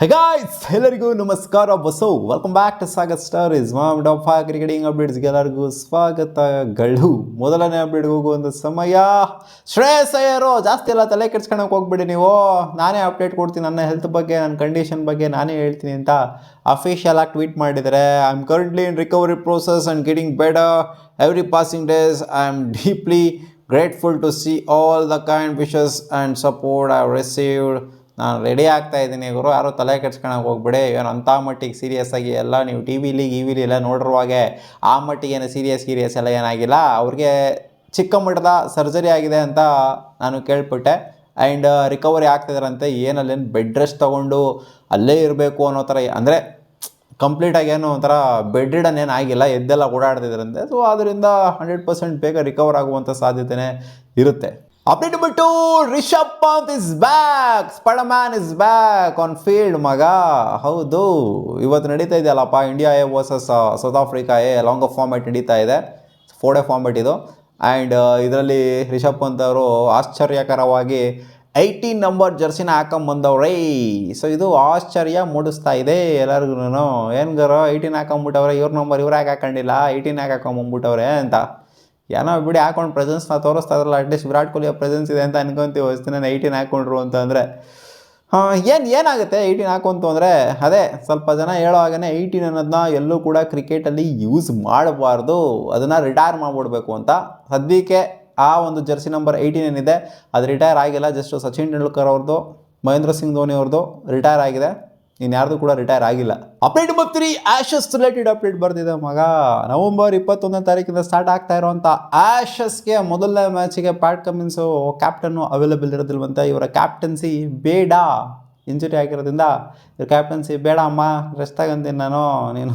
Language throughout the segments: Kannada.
ಗಾಯ್ಸ್ ಎಲ್ಲರಿಗೂ ನಮಸ್ಕಾರ. ಬಸೋ welcome back to Sagar stories ma'am ಡಾಪ್ ಕ್ರಿಕೆಟಿಂಗ್ ಅಪ್ಡೇಟ್ಸ್ಗೆ ಎಲ್ಲರಿಗೂ ಸ್ವಾಗತಗಳು ಮೊದಲನೇ ಅಪ್ಡೇಟ್ಗೆ ಒಂದು ಸಮಯ. ಶ್ರೇಯಸ್ ಅಯ್ಯರು, ಜಾಸ್ತಿ ಎಲ್ಲ ತಲೆ ಕೆಡ್ಸ್ಕೊಳಕ್ಕೆ ಹೋಗ್ಬಿಡಿ ನೀವು. ನಾನೇ ಅಪ್ಡೇಟ್ ಕೊಡ್ತೀನಿ ನನ್ನ ಹೆಲ್ತ್ ಬಗ್ಗೆ, ನನ್ನ ಕಂಡೀಷನ್ ಬಗ್ಗೆ, ನಾನೇ ಹೇಳ್ತೀನಿ ಅಂತ ಅಫಿಷಿಯಲ್ ಆಗಿ ಟ್ವೀಟ್ ಮಾಡಿದರೆ I am currently in recovery process and getting better every passing days I am deeply grateful to see all the kind wishes and support I received ನಾನು ರೆಡಿ ಆಗ್ತಾ ಇದ್ದೀನಿ ಗುರು. ಯಾರು ತಲೆ ಕೆಡ್ಸ್ಕೊಳಕ್ಕೆ ಹೋಗ್ಬಿಡಿ. ಏನು ಅಂಥ ಮಟ್ಟಿಗೆ ಸೀರಿಯಸ್ ಆಗಿ ಎಲ್ಲ ನೀವು ಟಿ ವಿಲಿ ಗಿ ವಿಲಿ ಎಲ್ಲ ನೋಡಿರುವಾಗೆ ಆ ಮಟ್ಟಿಗೆ ಏನು ಸೀರಿಯಸ್ ಸೀರಿಯಸ್ ಎಲ್ಲ ಏನಾಗಿಲ್ಲ. ಅವ್ರಿಗೆ ಚಿಕ್ಕ ಮಟ್ಟದ ಸರ್ಜರಿ ಆಗಿದೆ ಅಂತ ನಾನು ಕೇಳ್ಪಟ್ಟೆ. ಆ್ಯಂಡ್ ರಿಕವರಿ ಆಗ್ತಿದಾರಂತೆ ಏನಲ್ಲೇನು ಬೆಡ್ ರೆಸ್ಟ್ ತೊಗೊಂಡು ಅಲ್ಲೇ ಇರಬೇಕು ಅನ್ನೋ ಥರ, ಅಂದರೆ ಕಂಪ್ಲೀಟಾಗಿ ಏನೋ ಒಂಥರ ಬೆಡ್ ರಿಡನ್ ಏನು ಆಗಿಲ್ಲ. ಎದ್ದೆಲ್ಲ ಓಡಾಡ್ತಿದ್ರಂತೆ ಸೊ ಅದರಿಂದ ಹಂಡ್ರೆಡ್ ಪರ್ಸೆಂಟ್ ಬೇಗ ರಿಕವರ್ ಆಗುವಂಥ ಸಾಧ್ಯತೆನೇ ಇರುತ್ತೆ. ಅಪ್ಡೇಟ್ ಬಿಟ್ಟು Rishabh Pant is back spider is back on field ಮಗ. ಹೌದು. ಇವತ್ತು ನಡೀತಾ ಇದೆಯಲ್ಲಪ್ಪ India A versus South Africa A long of format ನಡೀತಾ ಇದೆ. ಫೋರ್ ಡೇ ಫಾರ್ಮೆಟ್ ಇದು. ಆ್ಯಂಡ್ ಇದರಲ್ಲಿ ರಿಷಬ್ ಪಂತ್ ಅವರು ಆಶ್ಚರ್ಯಕರವಾಗಿ ಏಯ್ಟೀನ್ ನಂಬರ್ ಜರ್ಸಿನ ಹಾಕೊಂಬಂದವ್ರೇ ಸೊ ಇದು ಆಶ್ಚರ್ಯ ಮೂಡಿಸ್ತಾ ಇದೆ ಎಲ್ಲರಿಗೂ ಏನು ಗರೋ ಏಯ್ಟೀನ್ ಹಾಕೊಂಬಿಟ್ಟವ್ರೆ ಇವ್ರ ನಂಬರ್ ಇವ್ರು ಯಾಕೆ ಹಾಕೊಂಡಿಲ್ಲ? ಏಯ್ಟೀನ್ ಯಾಕೆ ಹಾಕೊಂಬಂದ್ಬಿಟ್ಟವ್ರೆ ಅಂತ. ಏನೋ ಬಿಡಿ ಹಾಕೊಂಡು ಪ್ರೆಸೆನ್ಸ್ನ ತೋರಿಸ್ತಾ ಇದ್ರಲ್ಲ ಅಟ್ಲೀಸ್ಟ್ ವಿರಾಟ್ ಕೊಹ್ಲಿಯ ಪ್ರೆಸೆನ್ಸ್ ಇದೆ ಅಂತ ಅನ್ಕೊಂತೀವಿ ಹೊಸ್ತಿನ ಏಯ್ಟೀನ್ ಹಾಕೊಂಡ್ರು ಅಂತಂದರೆ ಹಾಂ, ಏನು, ಏನಾಗುತ್ತೆ ಏಯ್ಟೀನ್ ಹಾಕೊಂತು ಅಂದರೆ? ಅದೇ, ಸ್ವಲ್ಪ ಜನ ಹೇಳೋ ಹಾಗೇ ಏಯ್ಟೀನ್ ಅನ್ನೋದನ್ನ ಎಲ್ಲೂ ಕೂಡ ಕ್ರಿಕೆಟಲ್ಲಿ ಯೂಸ್ ಮಾಡಬಾರ್ದು, ಅದನ್ನು ರಿಟೈರ್ ಮಾಡಿಬಿಡ್ಬೇಕು ಅಂತ. ಸದ್ಯಕ್ಕೆ ಆ ಒಂದು ಜರ್ಸಿ ನಂಬರ್ ಏಯ್ಟೀನ್ ಏನಿದೆ, ಅದು ರಿಟೈರ್ ಆಗಿಲ್ಲ ಜಸ್ಟ್ ಸಚಿನ್ ತೆಂಡೂಲ್ಕರ್ ಅವ್ರದ್ದು ಮಹೇಂದ್ರ ಸಿಂಗ್ ಧೋನಿ ಅವ್ರದ್ದು ರಿಟೈರ್ ಆಗಿದೆ. ಇನ್ಯಾರ್ದು ಕೂಡ ರಿಟೈರ್ ಆಗಿಲ್ಲ. ಅಪ್ಡೇಟ್ ಬರ್ತೀರಿ ಆಶಸ್ ರಿಲೇಟೆಡ್ ಅಪ್ಡೇಟ್ ಬರ್ತಿದೆ ಮಗ. ನವಂಬರ್ ಇಪ್ಪತ್ತೊಂದನೇ ತಾರೀಕಿಂದ ಸ್ಟಾರ್ಟ್ ಆಗ್ತಾ ಇರೋವಂಥ ಆಶಸ್ಗೆ ಮೊದಲನೇ ಮ್ಯಾಚಿಗೆ ಪ್ಯಾಟ್ ಕಮಿನ್ಸು ಕ್ಯಾಪ್ಟನ್ ಅವೈಲೇಬಲ್ ಇರೋದಿಲ್ವಂತ. ಇವರ ಕ್ಯಾಪ್ಟನ್ಸಿ ಬೇಡ. ಇಂಜುರಿ ಆಗಿರೋದ್ರಿಂದ ಇವ್ರ ಕ್ಯಾಪ್ಟನ್ಸಿ ಬೇಡ ಅಮ್ಮ ರೆಸ್ಟ್ ತಗೊಂತೀನಿ ನಾನು. ನೀನು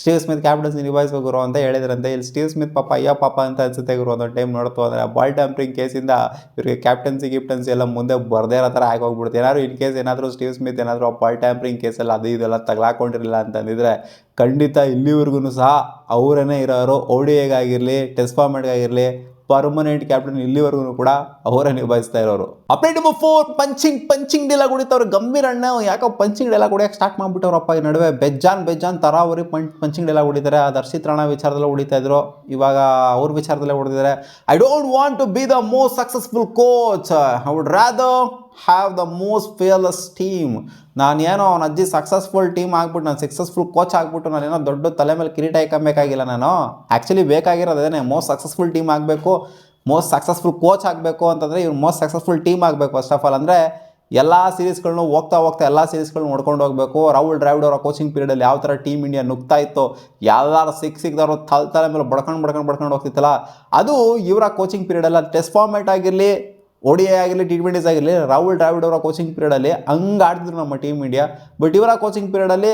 ಸ್ಟೀವ್ ಸ್ಮಿತ್ ಕ್ಯಾಪ್ಟನ್ಸಿ ನಿಭಾಯಿಸ್ಬೇಕು ಗುರು ಅಂತ ಹೇಳಿದ್ರಂತೆ. ಇಲ್ಲಿ ಸ್ಟೀವ್ ಸ್ಮಿತ್ ಪಾಪ, ಅಯ್ಯೋ ಪಾಪ ಅಂತ ಅನ್ಸುತ್ತೆ ಗುರು ಒಂದೊಂದು ಟೈಮ್ ನೋಡ್ತು ಅಂದರೆ ಬಾಲ್ ಟ್ಯಾಂಪ್ರಿಂಗ್ ಕೇಸಿಂದ ಇವರಿಗೆ ಕ್ಯಾಪ್ಟನ್ಸಿ ಗಿಪ್ಟನ್ಸಿ ಎಲ್ಲ ಮುಂದೆ ಬರದೇ ಇರೋ ಥರ ಆಗೋಗ್ಬಿಡುತ್ತೆ ಏನಾದ್ರು ಇನ್ ಕೇಸ್ ಏನಾದರೂ ಸ್ಟೀವ್ ಸ್ಮಿತ್ ಏನಾದರೂ ಬಾಲ್ ಟ್ಯಾಂಪ್ರಿಂಗ್ ಕೇಸಲ್ಲಿ ಅದು ಇದೆಲ್ಲ ತಗಲಾಕೊಂಡಿರಲಿಲ್ಲ ಅಂತಂದಿದ್ರೆ ಖಂಡಿತ ಇಲ್ಲಿವರೆಗೂ ಸಹ ಅವರೇ ಇರೋರು ಓ ಎಗಾಗಿರಲಿ ಟೆಸ್ಟ್ ಫಾರ್ಮೆಟ್ಗಾಗಿರಲಿ ಪರ್ಮನೆಂಟ್ ಕ್ಯಾಪ್ಟನ್ ಇಲ್ಲಿವರೆಗೂ ಕೂಡ ಅವರೇ ನಿಭಾಯಿಸ್ತಾ ಇರೋರು. Update number four punching punching ಡೆಲ್ಲ ಕುಡಿತವ್ರು ಗಂಭೀರ ಅಣ್ಣ, ಯಾಕೋ ಪಂಚಿಂಗ್ ಡೆಲ್ಲ ಕುಡಿಯಕ್ಕೆ ಸ್ಟಾರ್ಟ್ ಮಾಡ್ಬಿಟ್ಟವ್ರಪ್ಪ ಈ ನಡುವೆ. ಬೆಜ್ಜಾನ್ ಬೆಜ್ಜಾನ್, ತರಾವರಿ ಪಂಚ್ ಪಂಚಿಂಗ್ ಡೆಲ್ಲ ಹೊಡಿತಾರೆ ಅದು ಹರ್ಷಿತ್ ರಾಣ ವಿಚಾರದಲ್ಲೇ ಹೊಡಿತಾ ಇದ್ರು. ಇವಾಗ ಅವ್ರ ವಿಚಾರದಲ್ಲೇ ಹೊಡೆದಿದ್ದಾರೆ. I don't want to be the most successful coach I would have the most fearless team ನಾನೇನೋ ಅವನ ಅಜ್ಜಿ ಸಕ್ಸಸ್ಫುಲ್ ಟೀಮ್ ಆಗ್ಬಿಟ್ಟು, ನಾನು ಸಕ್ಸಸ್ಫುಲ್ ಕೋಚ್ ಆಗ್ಬಿಟ್ಟು ನಾನು ಏನೋ ದೊಡ್ಡ ತಲೆ ಮೇಲೆ ಕಿರೀಟ ಹಾಕಬೇಕಾಗಿಲ್ಲ ನಾನು. ಆ್ಯಕ್ಚುಲಿ ಬೇಕಾಗಿರೋದು ಅದೇನೆ ಮೋಸ್ಟ್ ಸಕ್ಸಸ್ಫುಲ್ ಟೀಮ್ ಆಗಬೇಕು ಮೋಸ್ಟ್ ಸಕ್ಸಸ್ಫುಲ್ ಕೋಚ್ ಆಗಬೇಕು ಅಂತಂದರೆ ಇವ್ರು ಮೋಸ್ಟ್ ಸಕ್ಸಸ್ಫುಲ್ ಟೀಮ್ ಆಗಬೇಕು ಫಸ್ಟ್ ಆಫ್ ಆಲ್ ಅಂದರೆ ಎಲ್ಲ ಸೀರೀಸ್ಗಳನ್ನೂ ಹೋಗ್ತಾ ಹೋಗ್ತಾ ಎಲ್ಲ ಸೀರೀಸ್ಗಳನ್ನ ನೋಡ್ಕೊಂಡು ಹೋಗಬೇಕು. ರಾಹುಲ್ ಡ್ರಾವಿಡ್ ಅವರ ಕೋಚಿಂಗ್ ಪೀರಿಯಡಲ್ಲಿ ಯಾವ ಥರ ಟೀಮ್ ಇಂಡಿಯಾ ನುಗ್ತಾ ಇತ್ತು ಯಾರು ಸಿಕ್ ಸಿಕ್ದವರು ತಲೆ ತಲೆ ಮೇಲೆ ಬಡ್ಕೊಂಡು ಬಡ್ಕೊಂಡು ಬಡ್ಕೊಂಡು ಹೋಗ್ತಿತ್ತಲ್ಲ, ಅದು ಇವರ ಕೋಚಿಂಗ್ ಪೀರಿಯಡಲ್ಲ ಟೆಸ್ಟ್ ಫಾರ್ಮೇಟ್ ಆಗಿರಲಿ ಡಿ ಆಗಿರಲಿ ಟಿ ಟ್ವೆಂಟೀಸ್ ಆಗಿರಲಿ, ರಾಹುಲ್ ಡ್ರಾವಿಡ್ ಅವರ ಕೋಚಿಂಗ್ ಪೀರಿಯಡಲ್ಲಿ ಹಂಗೆ ಆಡ್ತಿದ್ರು ನಮ್ಮ ಟೀಮ್ ಇಂಡಿಯಾ ಬಟ್ ಇವರ ಕೋಚಿಂಗ್ ಪೀರಿಯಡಲ್ಲಿ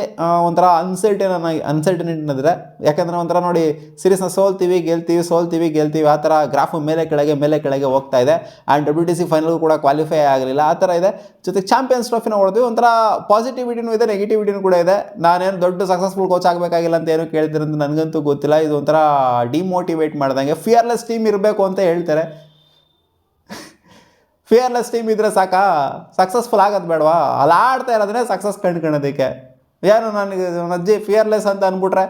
ಒಂಥರ ಅನ್ಸರ್ಟನ್ ಅನ್ಸರ್ಟನಿಟಿ ಅಂದರೆ ಯಾಕಂದರೆ ಒಂಥರ ನೋಡಿ ಸೀರೀಸ್ನ ಸೋಲ್ತೀವಿ, ಗೆಲ್ತೀವಿ ಸೋಲ್ತೀವಿ, ಗೆಲ್ತೀವಿ, ಆ ಥರ ಗ್ರಾಫ್ ಮೇಲೆ ಕೆಳಗೆ ಮೇಲೆ ಕೆಳಗೆ ಹೋಗ್ತಾ ಇದೆ. And W T C final ಕೂಡ ಕ್ವಾಲಿಫೈ ಆಗಲಿಲ್ಲ ಆ ಥರ ಇದೆ. ಜೊತೆಗೆ ಚಾಂಪಿಯನ್ಸ್ ಟ್ರೋಫಿನ ಹೊಡೆದ್ವಿ. ಒಂಥರ ಪಾಸಿಟಿವಿಟಿನೂ ಇದೆ ನೆಗೆಟಿವಿಟಿನೂ ಕೂಡ ಇದೆ. ನಾನೇನು ದೊಡ್ಡ ಸಕ್ಸಸ್ಫುಲ್ ಕೋಚ್ ಆಗಬೇಕಾಗಿಲ್ಲ ಅಂತ ಏನು ಕೇಳ್ತೀರಂತ ನನಗಂತೂ ಗೊತ್ತಿಲ್ಲ. ಇದು ಒಂಥರ ಡಿಮೋಟಿವೇಟ್ ಮಾಡ್ದಂಗೆ ಫಿಯರ್ಲೆಸ್ ಟೀಮ್ ಇರಬೇಕು ಅಂತ ಹೇಳ್ತಾರೆ. ಫಿಯರ್ಲೆಸ್ ಟೀಮ್ ಇದ್ರೆ ಸಾಕಾ? ಸಕ್ಸಸ್ಫುಲ್ ಆಗೋದು ಬೇಡವಾ? ಅಲ್ಲಿ ಆಡ್ತಾ ಇರೋದನ್ನೇ ಸಕ್ಸಸ್ ಕಂಡ್ಕೊಳ್ಳೋದಕ್ಕೆ. ಏನು ನನಗೆ ಅಜ್ಜಿ ಫಿಯರ್ಲೆಸ್ ಅಂತ ಅಂದ್ಬಿಟ್ರೆ,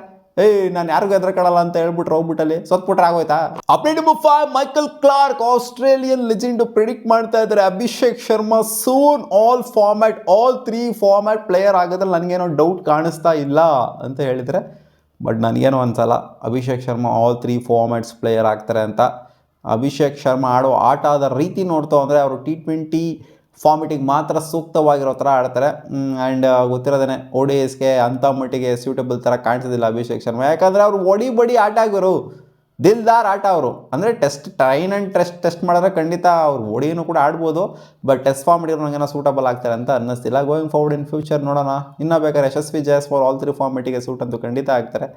ಏಯ್, ನಾನು ಯಾರಿಗೂ ಕಡಲ್ಲ ಅಂತ ಹೇಳ್ಬಿಟ್ರೆ ಹೋಗ್ಬಿಟ್ಟಲ್ಲಿ. ಸೊತ್ಬಿಟ್ರೆ ಆಗೋಯ್ತಾ? Update five Michael Clarke Australian legend predict ಮಾಡ್ತಾ ಇದ್ದಾರೆ. Abhishek Sharma soon all format all three format player ಆಗೋದ್ರಲ್ಲಿ ನನಗೇನೋ ಡೌಟ್ ಕಾಣಿಸ್ತಾ ಇಲ್ಲ ಅಂತ ಹೇಳಿದರೆ ಬಟ್ ನನಗೇನೋ ಅನ್ಸಲ್ಲ Abhishek Sharma all three formats player ಆಗ್ತಾರೆ ಅಂತ ಅಭಿಷೇಕ್ ಶರ್ಮಾ ಆಡೋ ಆಟ ಆದ ರೀತಿ ನೋಡ್ತಾ ಅಂದರೆ ಅವರು ಟಿ ಟ್ವೆಂಟಿ ಫಾರ್ಮೆಟಿಗೆ ಮಾತ್ರ ಸೂಕ್ತವಾಗಿರೋ ಥರ ಆಡ್ತಾರೆ. ಆ್ಯಂಡ್ ಗೊತ್ತಿರೋದೇ ಓ ಡಿ ಎಸ್ಗೆ ಅಂಥ ಮಟ್ಟಿಗೆ ಸ್ಯೂಟಬಲ್ ಥರ ಕಾಣಿಸೋದಿಲ್ಲ ಅಭಿಷೇಕ್ ಶರ್ಮಾ. ಯಾಕಂದರೆ ಅವರು ಒಡಿ ಬಡಿ ಆಟ ಆಗೋರು ದಿಲ್ದಾರ್ ಆಟ ಅವರು. ಅಂದರೆ test train and test test ಮಾಡಿದ್ರೆ ಖಂಡಿತ ಅವ್ರು ಓಡಿನೂ ಕೂಡ ಆಡ್ಬೋದು ಬಟ್ ಟೆಸ್ಟ್ ಫಾರ್ಮ್ ನನಗೆ ನನಗೇನೋ ಸೂಟಬಲ್ ಆಗ್ತಾರೆ ಅಂತ ಅನ್ನಿಸ್ತಿಲ್ಲ. ಗೋಯಿಂಗ್ ಫಾರ್ವರ್ಡ್ ಇನ್ ಫ್ಯೂಚರ್ ನೋಡೋಣ. ಇನ್ನೂ ಬೇಕಾದ್ರೆ ಯಶಸ್ವಿ ಜಯಸ್ವಾಲ್ ಆಲ್ ತ್ರೀ ಫಾರ್ಮೆಟಿಗೆ ಸೂಟ್ ಅಂತೂ ಖಂಡಿತ ಆಗ್ತಾರೆ.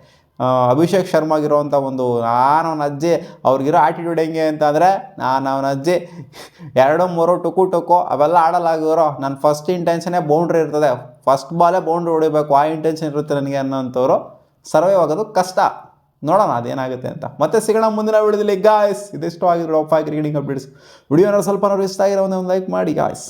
ಅಭಿಷೇಕ್ ಶರ್ಮಾಗಿರೋವಂಥ ಒಂದು, ನಾನು ಅವನ ಅಜ್ಜಿ, ಅವ್ರಿಗಿರೋ ಆಟಿಟ್ಯೂಡ್ ಹೆಂಗೆ ಅಂತಂದರೆ, ನಾನು ಅವನ ಅಜ್ಜಿ, ಎರಡೋ ಮೂರೋ ಟುಕು ಟುಕು, ಅವೆಲ್ಲ ಆಡಲಾಗಿರೋ ನನ್ನ ಫಸ್ಟ್ ಇಂಟೆನ್ಷನೇ ಬೌಂಡ್ರಿ ಇರ್ತದೆ. ಫಸ್ಟ್ ಬಾಲೇ ಬೌಂಡ್ರಿ ಹೊಡಿಬೇಕು, ಆ ಇಂಟೆನ್ಷನ್ ಇರುತ್ತೆ ನನಗೆ ಅನ್ನೋಂಥವ್ರು. ಸರ್ವೈವ್ ಆಗೋದು ಕಷ್ಟ. ನೋಡೋಣ ಅದೇನಾಗುತ್ತೆ ಅಂತ. ಮತ್ತೆ ಸಿಗೋಣ ಮುಂದಿನ ವಿಡಿಯೋದಲ್ಲಿ ಗಾಯ್ಸ್ ಇದಿಷ್ಟು ಆಗಿರೋ ಫೈವ್ ಕ್ರಿಕೆಟಿಂಗ್ ಅಪ್ಡೇಟ್ಸ್ ವಿಡಿಯೋನ ಸ್ವಲ್ಪ ಇಷ್ಟ ಆಗಿರೋ ಒಂದು ಲೈಕ್ ಮಾಡಿ ಗಾಯ್ಸ್